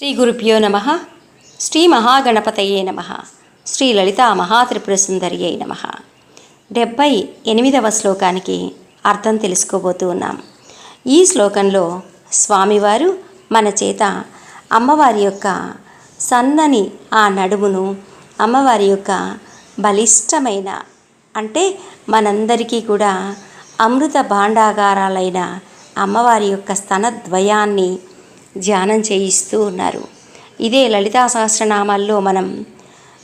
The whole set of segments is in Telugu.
శ్రీ గురుభ్యో నమ. శ్రీ మహాగణపతయే నమ. శ్రీ లలితా మహాత్రిపుర సుందరియై నమ. డెబ్బై ఎనిమిదవ శ్లోకానికి అర్థం తెలుసుకోబోతూ ఉన్నాం. ఈ శ్లోకంలో స్వామివారు మన చేత అమ్మవారి యొక్క సన్నని ఆ నడుమును అమ్మవారి యొక్క బలిష్టమైన అంటే మనందరికీ కూడా అమృత భాండాగారాలైన అమ్మవారి యొక్క స్తనద్వయాన్ని ధ్యానం చేయిస్తూ ఉన్నారు. ఇదే లలితా సహస్రనామాల్లో మనం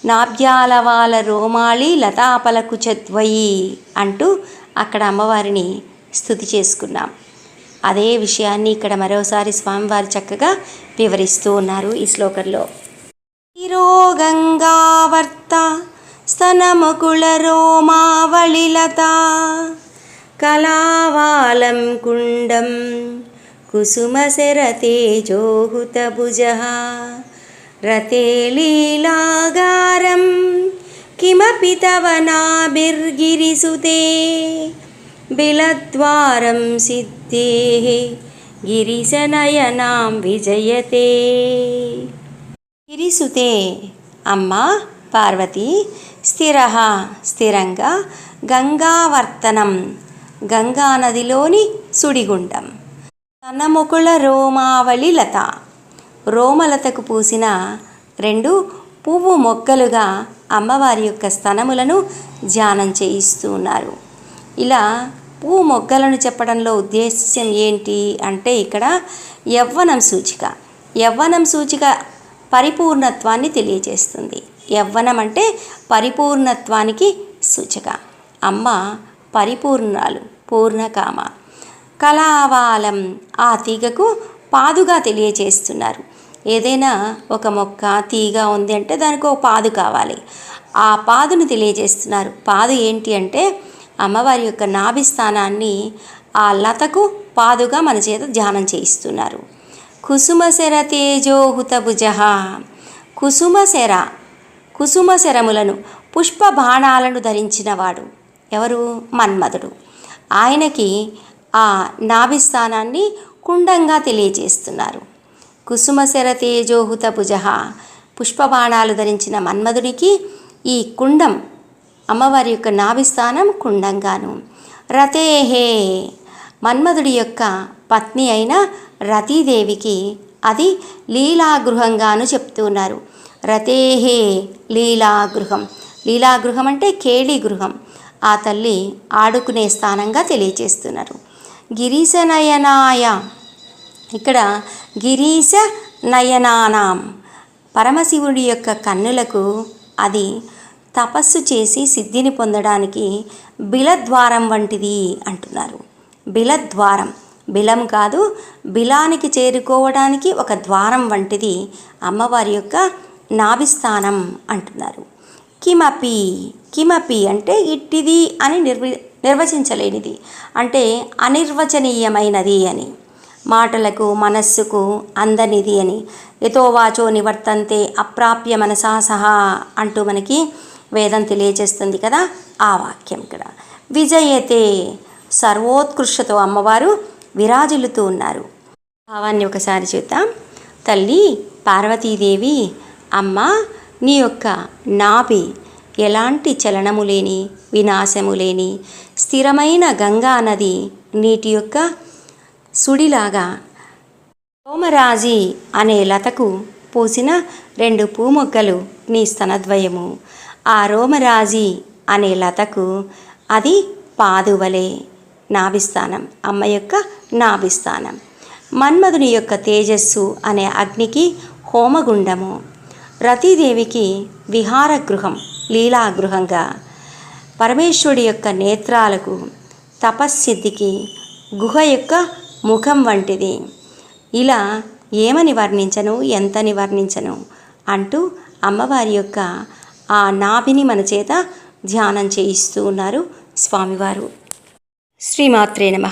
నాభ్యాలవాల రోమాళి లతాపలకు చద్వయి అంటూ అక్కడ అమ్మవారిని స్థుతి చేసుకున్నాం. అదే విషయాన్ని ఇక్కడ మరోసారి స్వామివారు చక్కగా వివరిస్తూ ఉన్నారు ఈ శ్లోకంలో. గంగావర్త స్తనముకుళ రోమావళిలత కళావాలం కుండం కుసుమశరతేజోహుతభుజः రతే లీలాగారం కిమపి తవ నాభిర్గిరిసుతే బిలద్వారం సిద్ధేः గిరిశనయనాం విజయతే. గిరిసుతే అమ్మ పార్వతి స్థిర స్థిరంగా గంగావర్తనం గంగానదిలోని సుడిగుండం. తనముకుళ రోమావళి లత. రోమలతకు పూసిన రెండు పువ్వు మొగ్గలుగా అమ్మవారి యొక్క స్తనములను ధ్యానం చేయిస్తూ ఉన్నారు. ఇలా పువ్వు మొగ్గలను చెప్పడంలో ఉద్దేశ్యం ఏంటి అంటే ఇక్కడ యవ్వనం సూచిక. యవ్వనం సూచిక పరిపూర్ణత్వాన్ని తెలియజేస్తుంది. యవ్వనం అంటే పరిపూర్ణత్వానికి సూచిక. అమ్మ పరిపూర్ణాలు పూర్ణకామ. కళావాలం ఆ తీగకు పాదుగా తెలియజేస్తున్నారు ఏదైనా ఒక మొక్క తీగ ఉంది అంటే దానికి ఒక పాదు కావాలి. ఆ పాదును తెలియజేస్తున్నారు. పాదు ఏంటి అంటే అమ్మవారి యొక్క నాభిస్థానాన్ని ఆ లతకు పాదుగా మన చేత ధ్యానం చేయిస్తున్నారు. కుసుమశర తేజోహుతభుజ కుసుమశర కుసుమశరములను పుష్ప బాణాలను ధరించినవాడు ఎవరు? మన్మధుడు. ఆయనకి ఆ నాభిస్థానాన్ని కుండంగా తెలియజేస్తున్నారు. కుసుమశర తేజోహుత భుజ పుష్పబాణాలు ధరించిన మన్మధుడికి ఈ కుండం అమ్మవారి యొక్క నాభిస్థానం కుండంగాను. రతేహే మన్మధుడి యొక్క పత్ని అయిన రతీదేవికి అది లీలాగృహంగాను చెప్తున్నారు. రతేహే! లీలాగృహం. లీలాగృహం అంటే కేళీ గృహం ఆ తల్లి ఆడుకునే స్థానంగా తెలియజేస్తున్నారు. గిరీశనయనాయ. ఇక్కడ గిరీశ నయనానాం పరమశివుడి యొక్క కన్నులకు అది తపస్సు చేసి సిద్ధిని పొందడానికి బిలద్వారం వంటిది అంటున్నారు. బిలద్వారం. బిలం కాదు బిలానికి చేరుకోవడానికి ఒక ద్వారం వంటిది అమ్మవారి యొక్క నాభిస్థానం అంటున్నారు. కిమపి. కిమపి అంటే ఇట్టిది అని నిర్వి నిర్వచించలేనిది. అంటే అనిర్వచనీయమైనది అని. మాటలకు మనస్సుకు అందనిది అని. యథోవాచో నివర్తంతే అప్రాప్య మనసా సహా అంటూ మనకి వేదం తెలియజేస్తుంది కదా ఆ వాక్యం ఇక్కడ. విజయతే సర్వోత్కృష్టతో అమ్మవారు విరాజిల్లుతూ ఉన్నారు. భావాన్ని ఒకసారి చూద్దాం. తల్లి పార్వతీదేవి అమ్మ నీ యొక్క నాభి ఎలాంటి చలనము లేని వినాశము లేని స్థిరమైన గంగా నది నీటి యొక్క సుడిలాగా సోమరాజి అనే లతకు పూసిన రెండు పూమొగ్గలు నీ స్తనద్వయము. ఆ రోమరాజి అనే లతకు అది పాదువలే. నాభిస్థానం. అమ్మ యొక్క నాభిస్థానం. మన్మధుని యొక్క తేజస్సు అనే అగ్నికి హోమగుండము. రతీదేవికి విహారగృహం లీలాగృహంగా పరమేశ్వరుడి యొక్క నేత్రాలకు తపస్సిద్ధికి గుహ యొక్క ముఖం వంటిది. ఇలా ఏమని వర్ణించను? ఎంతని వర్ణించను? అంటూ అమ్మవారి యొక్క ఆ నాభిని మన చేత ధ్యానం చేయిస్తూ ఉన్నారు స్వామివారు. శ్రీమాత్రే నమ.